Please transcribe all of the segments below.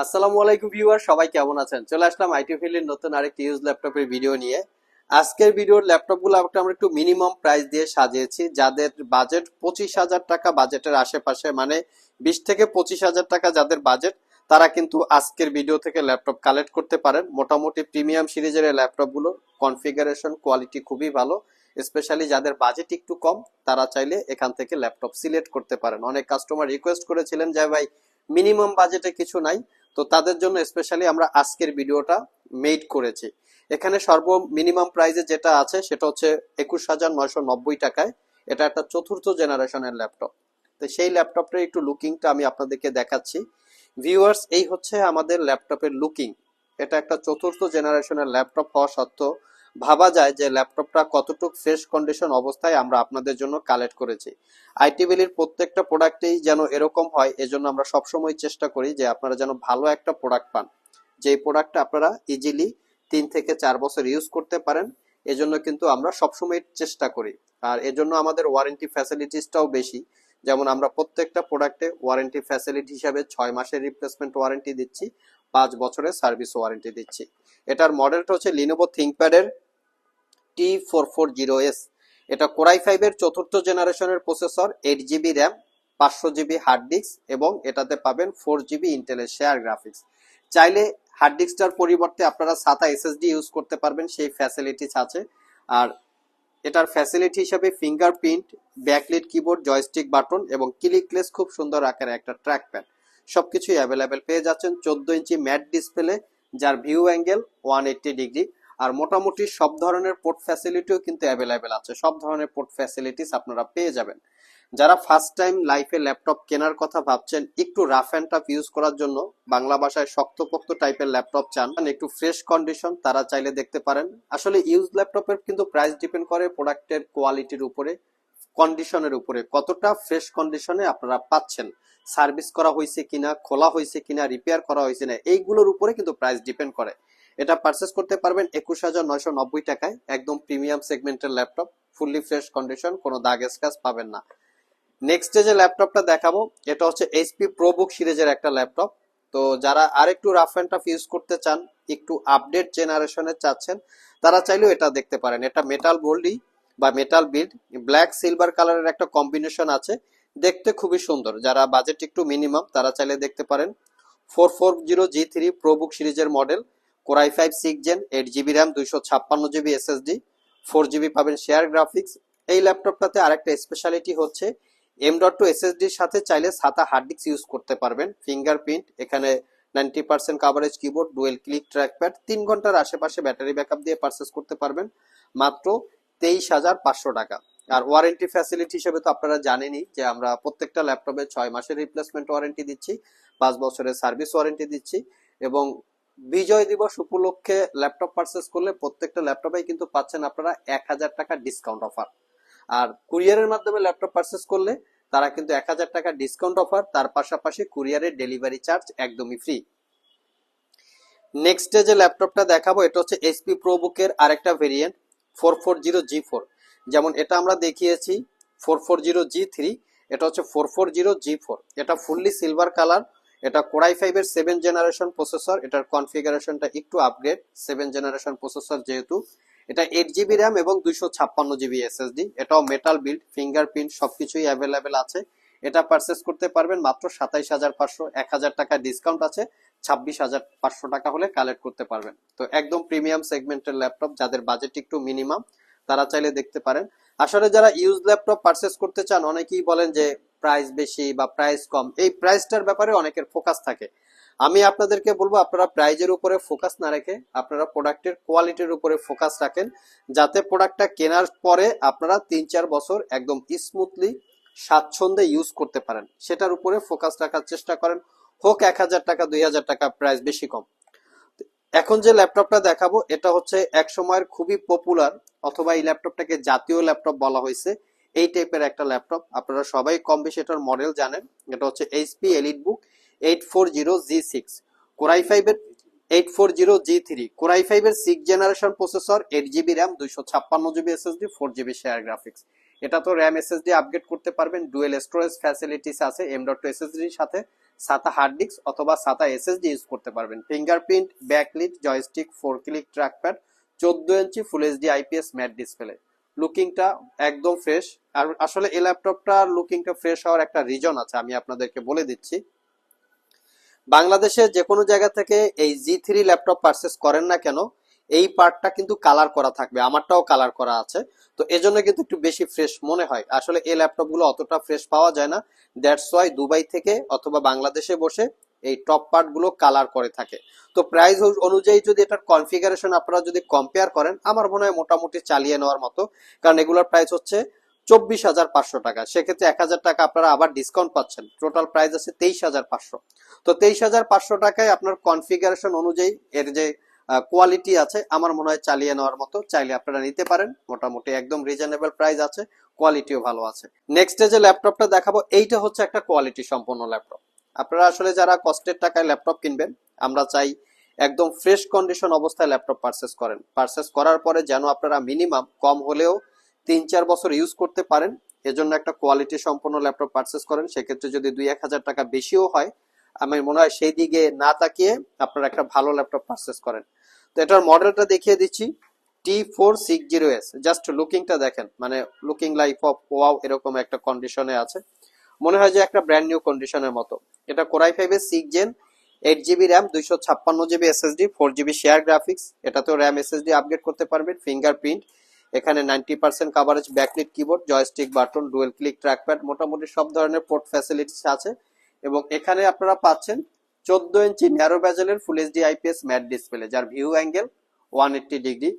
আসসালামু আলাইকুম ভিউয়ার, সবাই কেমন আছেন? চলে আসলাম আইটি ফিল্ডের নতুন আরেকটি ইউজ ল্যাপটপের ভিডিও নিয়ে। আজকের ভিডিওর ল্যাপটপগুলো আমরা একটু মিনিমাম প্রাইস দিয়ে সাজিয়েছি, যাদের বাজেট পঁচিশ হাজার টাকা বাজেটের আশেপাশে মানে বিশ থেকে পঁচিশ হাজার টাকা যাদের বাজেট তারা কিন্তু আজকের ভিডিও থেকে ল্যাপটপ কালেক্ট করতে পারেন। মোটামুটি প্রিমিয়াম সিরিজের ল্যাপটপগুলো কনফিগারেশন কোয়ালিটি খুবই ভালো স্পেশালি যাদের বাজেট একটু কম, তারা চাইলে এখান থেকে ল্যাপটপ সিলেক্ট করতে পারেন। অনেক কাস্টমার রিকোয়েস্ট করেছিলেন যে, ভাই মিনিমাম বাজেটে কিছু নাই। তো তাদের জন্য স্পেশালি আমরা আজকের ভিডিওটা মেড করেছি। এখানে সর্ব মিনিমাম প্রাইজে যেটা আছে, সেটা হচ্ছে একুশ হাজার নয়শো নব্বই টাকায়। এটা একটা চতুর্থ জেনারেশনের ল্যাপটপ তো সেই ল্যাপটপটার একটু লুকিংটা আমি আপনাদেরকে দেখাচ্ছি। ভিউয়ার্স এই হচ্ছে আমাদের ল্যাপটপের লুকিং এটা একটা চতুর্থ জেনারেশনের ল্যাপটপ হওয়া সত্ত্বেও ভাবা যায় যে ল্যাপটপটা কতটুকু ফ্রেশ কন্ডিশন অবস্থায় আমরা আপনাদের জন্য কালেক্ট করেছি। আইটিবিলির প্রত্যেকটা প্রোডাক্টেই যেন এরকম হয়, এজন্য আমরা সবসময় চেষ্টা করি যে আপনারা যেন ভালো একটা প্রোডাক্ট পান। যে প্রোডাক্টটা আপনারা ইজিলি তিন থেকে চার বছর ইউজ করতে পারেন, এজন্য কিন্তু আমরা সবসময় চেষ্টা করি। আর এজন্য আমাদের ওয়ারেন্টি ফ্যাসিলিটিসটাও বেশি। যেমন আমরা প্রত্যেকটা প্রোডাক্টে ওয়ারেন্টি ফ্যাসিলিটি হিসাবে ছয় মাসের রিপ্লেসমেন্ট ওয়ারেন্টি দিচ্ছি, পাঁচ বছরের সার্ভিস ওয়ারেন্টি দিচ্ছি। এটার মডেলটা হচ্ছে Lenovo থিঙ্কপ্যাডের T four four zero S এটা কোরাই ফাইভের চতুর্থ জেনারেশনের প্রসেসর এইট জিবি র্যাম পাঁচশো জিবি হার্ড ডিস্ক এবং এটাতে পাবেন ফোর জিবি ইন্টেলের শেয়ার গ্রাফিক্স চাইলে হার্ড ডিস্কটার পরিবর্তে আপনারা সাতা এসএসডি ইউজ করতে পারবেন, সেই ফ্যাসিলিটিস আছে। আর এটার ফ্যাসিলিটি হিসাবে fingerprint backlit keyboard joystick button এবং ক্লিকলেস খুব সুন্দর আকারে একটা ট্র্যাক প্যাড সবকিছুই অ্যাভেলেবেল পেয়ে যাচ্ছেন। চোদ্দ ইঞ্চি ম্যাট ডিসপ্লে যার view angle one eighty degree আর মোটামুটি সব ধরনের পোর্ট ফ্যাসিলিটিও কিন্তু অ্যাভেলেবেল আছে। সব ধরনের পোর্ট ফ্যাসিলিটিস আপনারা পেয়ে যাবেন। যারা ফার্স্ট টাইম লাইফে ল্যাপটপ কেনার কথা ভাবছেন, একটু রাফ অ্যান্ড টাফ ইউজ করার জন্য বাংলা ভাষায় শক্তপোক্ত টাইপের ল্যাপটপ চান। একটু ফ্রেশ কন্ডিশন তারা চাইলে দেখতে পারেন। আসলে ইউজ ল্যাপটপের কিন্তু প্রাইস ডিপেন্ড করে প্রোডাক্টের কোয়ালিটির উপরে কন্ডিশনের উপরে। কতটা ফ্রেশ কন্ডিশনে আপনারা পাচ্ছেন? সার্ভিস করা হয়েছে কিনা, খোলা হয়েছে কিনা রিপেয়ার করা হয়েছে না এইগুলোর উপরে কিন্তু প্রাইস ডিপেন্ড করে। এটা পারচেস করতে পারবেন একুশ হাজার নয়শো নব্বই টাকায়, একদম প্রিমিয়াম সেগমেন্টের ল্যাপটপ ফুললি ফ্রেশ কন্ডিশন কোনো দাগ স্ক্যাচ পাবেন না। নেক্সট যে ল্যাপটপটা দেখাবো, এটা হচ্ছে এইচপি প্রোবুক সিরিজের একটা ল্যাপটপ তো যারা আরেকটু রাফ অ্যান্ড টাফ ইউজ করতে চান, একটু আপডেট জেনারেশনের চাচ্ছেন, তারা চাইলেও এটা দেখতে পারেন। এটা মেটাল গোল্ডি বা মেটাল বিল্ড ব্ল্যাক সিলভার কালারের একটা কম্বিনেশন আছে। দেখতে খুবই সুন্দর। যারা বাজেট একটু মিনিমাম তারা চাইলে দেখতে পারেন। Four four zero G three ProBook সিরিজের model core i five six gen eight GB RAM দুইশো ছাপ্পান্ন জিবি এসএসডি ফোর জিবি পাবেন শেয়ার গ্রাফিক্স এই ল্যাপটপটাতে আরেকটা স্পেশালিটি হচ্ছে এম ডট টু এসএসডির সাথে চাইলে সাতা হার্ড ডিস্ক ইউজ করতে পারবেন। ফিঙ্গারপ্রিন্ট এখানে ninety percent coverage keyboard dual click trackpad তিন ঘণ্টার আশেপাশে ব্যাটারি ব্যাকআপ দিয়ে পারচেস করতে পারবেন। মাত্র তেইশ হাজার পাঁচশো টাকা। আর ওয়ারেন্টি ফ্যাসিলিটি হিসেবে তো আপনারা জানেনই যে আমরা প্রত্যেকটা ল্যাপটপে ছয় মাসের রিপ্লেসমেন্ট ওয়ারেন্টি দিচ্ছি, পাঁচ বছরের সার্ভিস ওয়ারেন্টি দিচ্ছি এবং বিজয় দিবস উপলক্ষে ল্যাপটপ পারচেস করলে প্রত্যেকটা ল্যাপটপেই কিন্তু পাচ্ছেন আপনারা এক হাজার টাকা ডিসকাউন্ট অফার আর কুরিয়ারের মাধ্যমে ল্যাপটপ পারচেস করলে তারা কিন্তু এক হাজার টাকা ডিসকাউন্ট অফার তার পাশাপাশি কুরিয়ারের ডেলিভারি চার্জ একদমই ফ্রি নেক্সট যে ল্যাপটপটা দেখাবো, এটা হচ্ছে এসপি প্রোবুকের আরেকটা variant four four zero G four যেমন এটা আমরা দেখিয়েছি four four zero G three এটা হচ্ছে four four zero G four এটা ফুললি সিলভার কালার এটা কোরাই ফাইভের সেভেন জেনারেশন প্রসেসর এটার কনফিগারেশনটা একটু আপগ্রেড সেভেন জেনারেশন প্রসেসর যেহেতু। এটা এইট জিবি র্যাম এবং দুইশো ছাপ্পান্ন জিবি এসএসডি এটাও মেটাল বিল্ড ফিঙ্গারপ্রিন্ট সবকিছুই অ্যাভেলেবেল আছে। এটা পারচেস করতে পারবেন মাত্র সাতাইশ হাজার পাঁচশো, এক হাজার টাকা ডিসকাউন্ট আছে, ছাব্বিশ হাজার পাঁচশো টাকা হলে কালেক্ট করতে পারবেন। তো একদম প্রিমিয়াম সেগমেন্টের ল্যাপটপ যাদের বাজেট একটু মিনিমাম তারা চাইলে দেখতে পারেন। আসলে যারা ইউজ ল্যাপটপ পারচেস করতে চান, অনেকেই বলেন যে প্রাইস বেশি বা প্রাইস কম, এই প্রাইসটার ব্যাপারে অনেকের ফোকাস থাকে। আমি আপনাদেরকে বলব, আপনারা প্রাইজের উপরে ফোকাস না রেখে আপনারা প্রোডাক্টের কোয়ালিটির উপরে ফোকাস রাখেন, যাতে প্রোডাক্টটা কেনার পরে আপনারা তিন চার বছর একদম স্মুথলি স্বাচ্ছন্দ্যে ইউজ করতে পারেন। সেটার উপরে ফোকাস রাখার চেষ্টা করেন। হোক এক হাজার টাকা, দুই হাজার টাকা প্রাইস বেশি কম। এখন যে ল্যাপটপটা দেখাবো, এটা হচ্ছে এক সময়ের খুবই পপুলার অথবা এই ল্যাপটপটাকে জাতীয় ল্যাপটপ বলা হয়েছে। এই টাইপের একটা ল্যাপটপ আপনারা সবাই কম বেশি এটার মডেল জানেন। এটা হচ্ছে HP EliteBook eight four zero G six core i ফাইভের eight four zero G three core i ফাইভের six generation processor eight GB RAM দুইশো ছাপ্পান্ন GB SSD four GB share graphics এটা তো র্যাম এসএসডি আপগ্রেড করতে পারবেন। Dual storage facilities আছে M dot এসএসডির সাথে। সাতা হার্ড ডিস্ক অথবা সাতা এসএসডি ইউজ করতে পারবেন। Fingerprint backlit joystick four click trackpad চোদ্দ ইঞ্চি full HD IPS matte display লুকিংটা একদম ফ্রেশ আর আসলে এই ল্যাপটপটার লুকিংটা ফ্রেশ হওয়ার একটা রিজন আছে, আমি আপনাদেরকে বলে দিচ্ছি। বাংলাদেশে যে কোনো জায়গা থেকে এই জি থ্রি ল্যাপটপ পারচেস করেন না কেন, এই পার্টটা কিন্তু কালার করা থাকবে, আমারটাও কালার করা আছে। তো এজন্য কিন্তু একটু বেশি ফ্রেশ মনে হয়। আসলে এই ল্যাপটপগুলো অতটা ফ্রেশ পাওয়া যায় না। দ্যাটস ওয়াই দুবাই থেকে অথবা বাংলাদেশে বসে এই টপ পার্টগুলো কালার করে থাকে। তো প্রাইস অনুযায়ী যদি এটার কনফিগারেশন আপনারা যদি কম্পেয়ার করেন, আমার মনে হয় মোটামুটি চালিয়ে নেওয়ার মতো। কারণ এগুলোর প্রাইস হচ্ছে চব্বিশ হাজার পাঁচশো টাকা। সেক্ষেত্রে এক হাজার টাকা আপনারা আবার ডিসকাউন্ট পাচ্ছেন। টোটাল প্রাইস আছে তেইশ হাজার পাঁচশো। তো তেইশ হাজার পাঁচশো টাকায় আপনার কনফিগারেশন অনুযায়ী এর যে কোয়ালিটি আছে, আমার মনে হয় চালিয়ে নেওয়ার মতো, চাইলে আপনারা নিতে পারেন। মোটামুটি একদম রিজনেবল প্রাইস আছে কোয়ালিটিও ভালো আছে। নেক্সট যে ল্যাপটপটা দেখাবো, এইটা হচ্ছে একটা কোয়ালিটি সম্পন্ন ল্যাপটপ আপনারা আসলে যারা কষ্টের টাকায় ল্যাপটপ কিনবেন, আমরা চাই একদম ফ্রেশ কন্ডিশন অবস্থায় ল্যাপটপ পারচেস করেন। পারচেস করার পরে যেন আপনারা মিনিমাম কম হলেও তিন চার বছর ইউজ করতে পারেন, এজন্য একটা কোয়ালিটি সম্পন্ন ল্যাপটপ পারচেস করেন। সেক্ষেত্রে যদি দুই এক হাজার টাকা বেশিও হয়, আমি মনে হয় সেই দিকে না তাকিয়ে আপনারা একটা ভালো ল্যাপটপ পারচেস করেন। তো এটার মডেলটা দেখিয়ে দিচ্ছি। T four six zero S just লুকিংটা দেখেন মানে লুকিং লাইফ অফ ওয়াও এরকম একটা কন্ডিশনে আছে। মনে হয় যে একটা ব্র্যান্ড নিউ কন্ডিশনের মতো। এটা কোরাই ফাইভের six gen eight GB RAM দুইশো ছাপ্পান্ন GB SSD four GB share graphics এটাতেও র্যাম এসএসডি আপগ্রেড করতে পারবেন ফিঙ্গারপ্রিন্ট এখানে ninety percent coverage backlit keyboard joystick button dual click trackpad মোটামুটি সব ধরনের পোর্ট ফ্যাসিলিটিস আছে। এবং এখানে আপনারা পাচ্ছেন চোদ্দ ইঞ্চি narrow ব্যাজেলের full HD IPS matte display যার view angle one eighty degree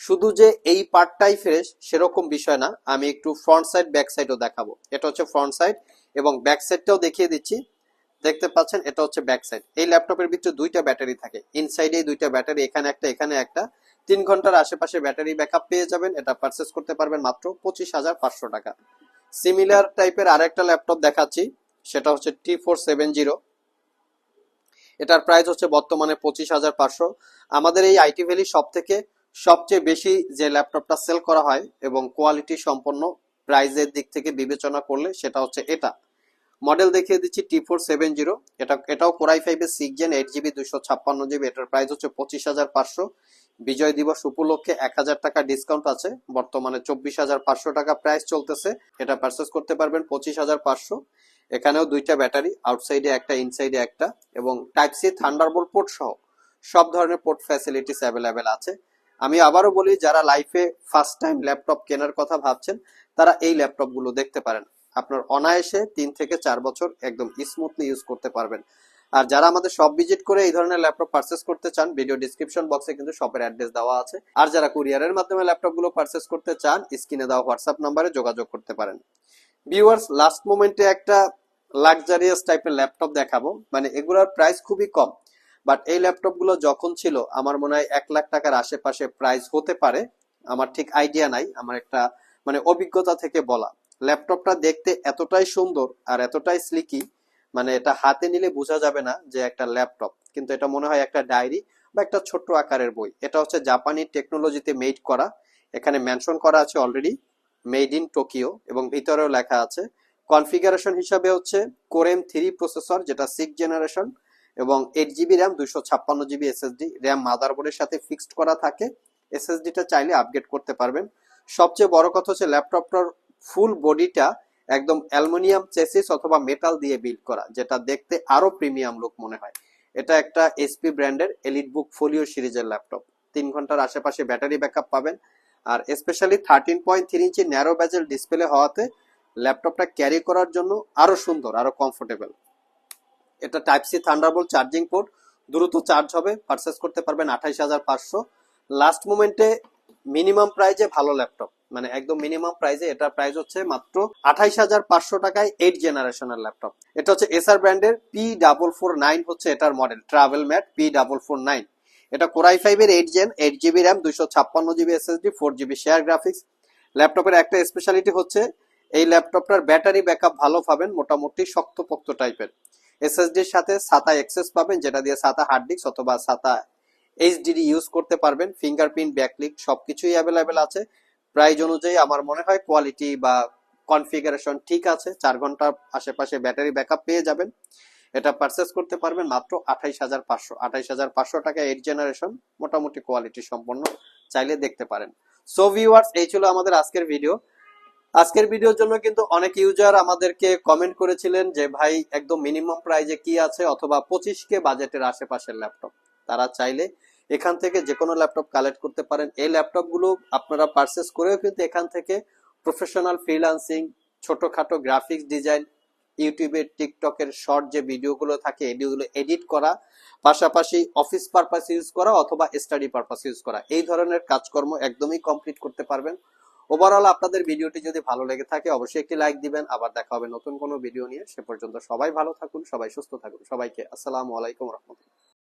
শুধু যে এই পার্টটাই ফ্রেশ সেরকম বিষয় না। আমি একটু ফ্রন্ট সাইড ব্যাক সাইডও দেখাবো। এটা হচ্ছে ফ্রন্ট সাইড এবং ব্যাক সাইডটাও দেখিয়ে দিচ্ছি। দেখতে পাচ্ছেন, এটা হচ্ছে ব্যাক সাইড এই ল্যাপটপের ভিতরে দুইটা ব্যাটারি থাকে। ইনসাইডে দুইটা ব্যাটারি এখানে একটা এখানে একটা। তিন ঘণ্টার আশেপাশে ব্যাটারি ব্যাকআপ পেয়ে যাবেন। এটা পারচেস করতে পারবেন মাত্র পঁচিশ হাজার পাঁচশো টাকা। সিমিলার টাইপের আরেকটা ল্যাপটপ দেখাচ্ছি। সেটা হচ্ছে টি ফোর সেভেন জিরো এটার প্রাইস হচ্ছে বর্তমানে পঁচিশ হাজার পাঁচশো। আমাদের এই আইটি ভ্যালি সব থেকে সবচেয়ে বেশি যে ল্যাপটপটা সেল করা হয় এবং কোয়ালিটি সম্পন্ন প্রাইজের দিক থেকে বিবেচনা করলে সেটা হচ্ছে এটা। মডেল দেখিয়ে দিচ্ছি টি ফোর সেভেন জিরো এটা, এটাও কোরাই ফাইভের সিক্স জেন এইট জিবি দুশো ছাপ্পান্ন জিবি এটার প্রাইস হচ্ছে পঁচিশ হাজার পাঁচশো। বিজয় দিবস উপলক্ষে এক হাজার টাকা ডিসকাউন্ট আছে। বর্তমানে চব্বিশ হাজার পাঁচশো টাকা প্রাইস চলতেছে। এটা পারচেস করতে পারবেন পঁচিশ হাজার পাঁচশো। এখানেও দুইটা ব্যাটারি আউটসাইডে একটা ইনসাইডে একটা এবং টাইপ সি থান্ডারবোল্ট পোর্ট সহ সব ধরনের পোর্ট ফ্যাসিলিটিস অ্যাভেলেবেল আছে। আমি আবারও বলি, যারা লাইফে ফার্স্ট টাইম ল্যাপটপ কেনার কথা ভাবছেন, তারা এই ল্যাপটপগুলো দেখতে পারেন। আপনার অনায়াসে তিন থেকে চার বছর একদম স্মুথলি ইউজ করতে পারবেন। আর যারা আমাদের সব ভিজিট করে এই ধরনের ল্যাপটপ পারচেস করতে চান ভিডিও ডিসক্রিপশন বক্সে কিন্তু শপের অ্যাড্রেস দেওয়া আছে। আর যারা কুরিয়ারের মাধ্যমে ল্যাপটপগুলো পারচেস করতে চান স্ক্রিনে দেওয়া হোয়াটসঅ্যাপ নাম্বারে যোগাযোগ করতে পারেন। ভিউয়ার্স লাস্ট মোমেন্টে একটা লাক্সারিয়াস টাইপের ল্যাপটপ দেখাবো। মানে এগুলোর প্রাইস খুবই কম। বাট এই ল্যাপটপগুলো যখন ছিল, আমার মনে হয় এক লাখ টাকার আশেপাশে প্রাইস হতে পারে। আমার ঠিক আইডিয়া নাই, আমার একটা মানে অভিজ্ঞতা থেকে বলা। ল্যাপটপটা দেখতে এতটাই সুন্দর আর এতটাই স্লিকি মানে এটা হাতে নিলে বোঝা যাবে না যে একটা ল্যাপটপ, কিন্তু এটা মনে হয় একটা ডায়েরি বা একটা ছোট্ট আকারের বই। এটা হচ্ছে জাপানি টেকনোলজিতে মেড করা। এখানে মেনশন করা আছে অলরেডি মেড ইন টোকিও এবং ভিতরেও লেখা আছে কনফিগারেশন হিসাবে হচ্ছে কোরেম থ্রি প্রসেসর যেটা সিক্স জেনারেশন এবং এইট জিবি র্যাম দুইশো ছাপ্পান্ন জিবি এসএসডি র্যাম মাদারবোর্ডের সাথে ফিক্সড করা থাকে। এসএসডিটা চাইলে আপগ্রেড করতে পারবেন। সবচেয়ে বড় কথা হচ্ছে ল্যাপটপটার ফুল বডিটা একদম অ্যালুমিনিয়াম চেসিস অথবা মেটাল দিয়ে বিল্ড করা, যেটা দেখতে আরও প্রিমিয়াম লুক মনে হয়। এটা একটা এসপি ব্র্যান্ডের এলিট বুক ফোলিও সিরিজের ল্যাপটপ। তিন ঘণ্টার আশেপাশে ব্যাটারি ব্যাকআপ পাবেন। আর স্পেশালি থার্টিন পয়েন্ট থ্রি ইঞ্চি ন্যারো ব্যাজেল ডিসপ্লে হওয়াতে ল্যাপটপটা ক্যারি করার জন্য আরও সুন্দর, আরও কমফোর্টেবল এটা type C Thunderbolt charging port দ্রুত চার্জ হবে পারচেস করতে পারবেন আঠাইশ হাজার পাঁচশো। লাস্ট মোমেন্টে মিনিমাম প্রাইজে ভালো ল্যাপটপ। মানে একদম মিনিমাম প্রাইজে এটা প্রাইস হচ্ছে মাত্র আঠাইশ হাজার পাঁচশো টাকায় এইট জেনারেশনের ল্যাপটপ। এটা হচ্ছে এসআর ব্র্যান্ডের পি ডাবল ফোর নাইন হচ্ছে এটার model TravelMate P double four nine. এটা কোরাই ফাইভের eight gen eight GB RAM দুইশো ছাপ্পান্ন GB SSD four GB share graphics ল্যাপটপের একটা স্পেশালিটি হচ্ছে এই ল্যাপটপটার ব্যাটারি ব্যাকআপ ভালো পাবেন, মোটামুটি শক্তপোক্ত টাইপের এসএসডির সাথে সাতা এক্সেস পাবেন, যেটা দিয়ে সাতা হার্ড ডিস্ক অথবা সাতা এইচডিডি ইউজ করতে পারবেন ফিঙ্গারপ্রিন্ট ব্যাকলিক সবকিছুই অ্যাভেলেবেল আছে। প্রাইস অনুযায়ী আমার মনে হয় কোয়ালিটি বা কনফিগারেশন ঠিক আছে, চার ঘণ্টার আশেপাশে ব্যাটারি ব্যাকআপ পেয়ে যাবেন। এটা পারচেস করতে পারবেন মাত্র আঠাইশ হাজার পাঁচশো। আঠাইশ হাজার পাঁচশো টাকা এইট জেনারেশন মোটামুটি কোয়ালিটি সম্পন্ন, চাইলে দেখতে পারেন। সো ভিউয়ার্স এই ছিল আমাদের আজকের ভিডিও আজকের ভিডিওর জন্য কিন্তু অনেক ইউজার আমাদেরকে কমেন্ট করেছিলেন যে, ভাই, একদম মিনিমাম প্রাইজে কি আছে? অথবা পঁচিশ কে বাজেটের আশেপাশের ল্যাপটপ তারা চাইলে এখান থেকে যে কোনো ল্যাপটপ কালেক্ট করতে পারেন। এই ল্যাপটপগুলো আপনারা পারচেস করেও কিন্তু এখান থেকে প্রফেশনাল ফ্রিলান্সিং ছোটখাটো গ্রাফিক্স ডিজাইন ইউটিউবে টিকটকের শর্ট যে ভিডিওগুলো থাকে এগুলো এডিট করা, পাশাপাশি অফিস পারপাস ইউজ করা অথবা স্টাডি পারপাস ইউজ করা। এই ধরনের কাজকর্ম একদমই কমপ্লিট করতে পারবেন। ওভারঅল আপনাদের ভিডিওটি যদি ভালো লেগে থাকে, অবশ্যই একটি লাইক দিবেন। আবার দেখা হবে নতুন কোনো ভিডিও নিয়ে। সে পর্যন্ত সবাই ভালো থাকুন, সবাই সুস্থ থাকুন। সবাইকে আসসালামু আলাইকুম রহমতুল্লাহ।